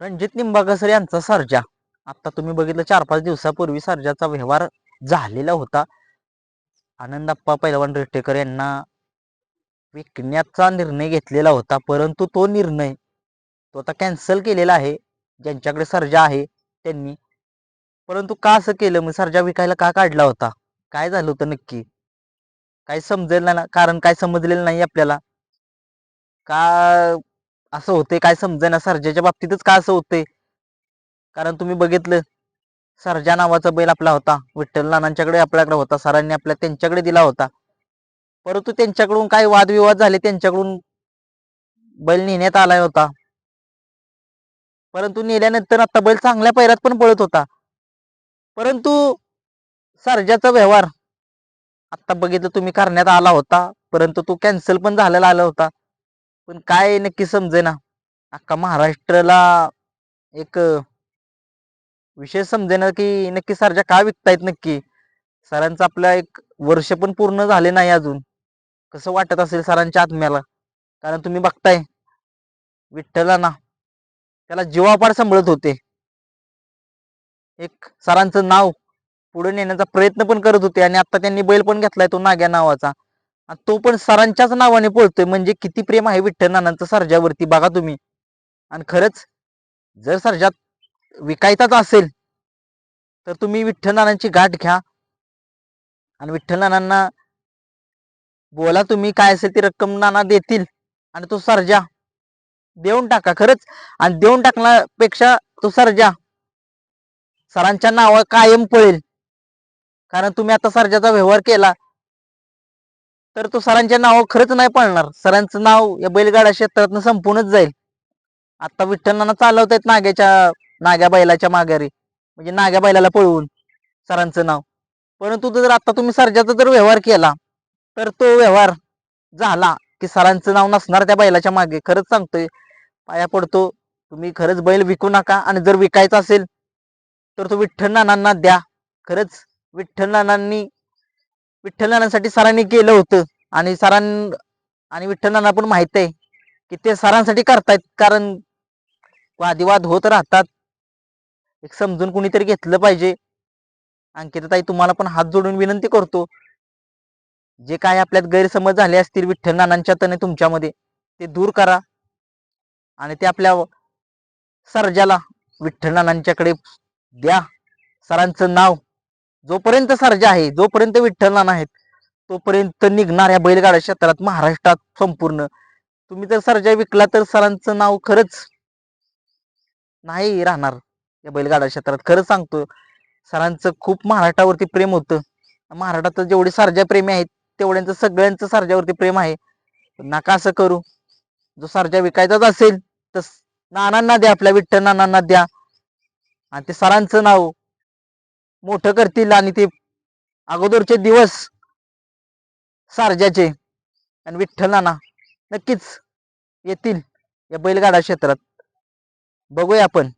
रणजित निंबाळकर यांचा सर्जा. आता तुम्ही बघितलं चार पाच दिवसापूर्वी सर्जाचा व्यवहार झालेला होता. आनंदप्पा पैलवान रेटेकर यांना विकण्याचा निर्णय घेतलेला होता परंतु तो निर्णय तो आता कॅन्सल केलेला आहे. ज्यांच्याकडे सर्जा आहे त्यांनी. परंतु का असं केलं? मग सर्जा विकायला का काढला होता? काय झालं होतं नक्की? काय समजेल ना कारण काय समजलेलं नाही आपल्याला. का असं होते काय समजेना सर्जाच्या बाबतीतच का असं होते कारण तुम्ही बघितलं सर्जा नावाचा बैल आपला होता विठ्ठल नानांच्याकडे आपल्याकडे होता सरांनी आपल्या त्यांच्याकडे दिला होता. परंतु त्यांच्याकडून काही वादविवाद झाले त्यांच्याकडून बैल नेण्यात आला होता. परंतु नेल्यानंतर आता बैल चांगल्या पैरात पण पळत होता. परंतु सर्जाचा व्यवहार आता बघितलं तुम्ही करण्यात आला होता परंतु तो कॅन्सल पण झालेला आला होता. पण काय नक्की समजेना. अख्खा महाराष्ट्राला एक विषय समजेना की नक्की सर्जा का विकतायत नक्की? सरांचं आपलं एक वर्ष पण पूर्ण झाले नाही अजून. कसं वाटत असेल सरांच्या आत्म्याला? कारण तुम्ही बघताय विठ्ठलाना त्याला जीवापाड सांभाळत होते. एक सरांचं नाव पुढे नेण्याचा प्रयत्न पण करत होते आणि आता त्यांनी बैल पण घेतलाय तो नाग्या नावाचा. तो पण सरांच्याच नावाने पळतोय. म्हणजे किती प्रेम आहे विठ्ठल नानांचं सर्जावरती बघा तुम्ही. आणि खरंच जर सर्जात विकायचाच असेल तर तुम्ही विठ्ठल नानांची गाठ घ्या. आणि विठ्ठल नानांना बोला तुम्ही काय असेल ती रक्कम नाना देतील. आणि तो सर्जा देऊन टाका खरंच. आणि देऊन टाकण्यापेक्षा तो सर्जा सरांच्या नावा कायम पळेल. कारण तुम्ही आता सर्जाचा व्यवहार केला तर तो सरांच्या नाव खरंच नाही पळणार. सरांचं नाव या बैलगाडा क्षेत्रातनं संपूनच जाईल. आता विठ्ठलांना चालवतायत नाग्याच्या नाग्या बैलाच्या माघारी. म्हणजे नाग्या बैलाला पळवून सरांचं नाव. परंतु जर आता तुम्ही सर्जाचा जर व्यवहार केला तर तो व्यवहार झाला की सरांचं नाव नसणार त्या बैलाच्या मागे. खरंच सांगतोय पाया पडतो. तुम्ही खरंच बैल विकू नका आणि जर विकायचा असेल तर तो विठ्ठल नानांना द्या. खरंच विठ्ठल नानांनी विठ्ठल नानांसाठी सरांनी केलं होतं. आणि सरां आणि विठ्ठल नाना पण माहीत आहे की ते सरांसाठी करतायत कारण वादिवाद होत राहतात. एक समजून कुणीतरी घेतलं पाहिजे. अंकिताताई तुम्हाला पण हात जोडून विनंती करतो. जे काय आपल्यात गैरसमज झाले असतील विठ्ठल नानांच्या तने तुमच्यामध्ये ते दूर करा. आणि ते आपल्या सर्जाला विठ्ठल नानांच्याकडे द्या. सरांचं नाव जोपर्यंत सर्जा आहे जोपर्यंत विठ्ठल नाना आहेत तोपर्यंत निघणाऱ्या बैलगाडा क्षेत्रात महाराष्ट्रात संपूर्ण. तुम्ही जर सरजा विकला तर सरांचं नाव खरंच नाही राहणार या बैलगाडा क्षेत्रात. खरंच सांगतो सरांचं खूप महाराष्ट्रावरती प्रेम होतं. महाराष्ट्रात जेवढे सर्जा प्रेमी आहेत तेवढ्यांचं सगळ्यांचं सर्जावरती प्रेम आहे. नका असं करू. जो सर्जा विकायचाच असेल तर नानांना द्या आपल्या विठ्ठल नानांना द्या. आणि ते सरांचं नाव मोठं करतील आणि ते अगोदरचे दिवस सारजाचे आणि विठ्ठल नाना नक्कीच येतील या बैलगाडा क्षेत्रात. बघूया आपण.